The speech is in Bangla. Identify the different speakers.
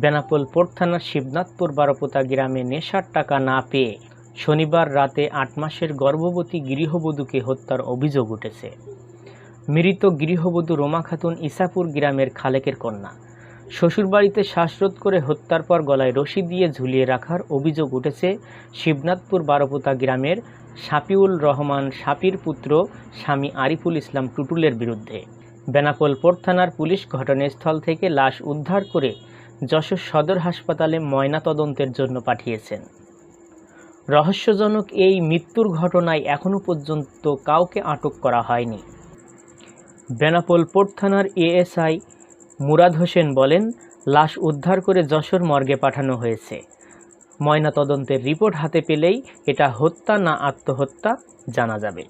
Speaker 1: বেনাপোল পোর্ট থানার শিবনাথপুর বারোপোতা গ্রামে নেশার টাকা না পেয়ে শনিবার রাতে আট মাসের গর্ভবতী গৃহবধূকে হত্যার অভিযোগ উঠেছে। মৃত গৃহবধূ রোমা খাতুন ইসাপুর গ্রামের খালেকের কন্যা। শ্বশুরবাড়িতে শ্বাসরোধ করে হত্যার পর গলায় রশি দিয়ে ঝুলিয়ে রাখার অভিযোগ উঠেছে শিবনাথপুর বারোপোতা গ্রামের শাপিউল রহমান শাপির পুত্র স্বামী আরিফুল ইসলাম টুটুলের বিরুদ্ধে। বেনাপোল পোর্ট থানার পুলিশ ঘটনাস্থল থেকে লাশ উদ্ধার করে যশোর সদর হাসপাতালে ময়নাতদন্তের জন্য পাঠিয়েছেন। রহস্যজনক এই মৃত্যুর ঘটনায় এখনও পর্যন্ত কাউকে আটক করা হয়নি। বেনাপোল পোর্ট থানার এএসআই মুরাদ হোসেন বলেন, লাশ উদ্ধার করে যশোর মর্গে পাঠানো হয়েছে। ময়নাতদন্তের রিপোর্ট হাতে পেলেই এটা হত্যা না আত্মহত্যা জানা যাবে।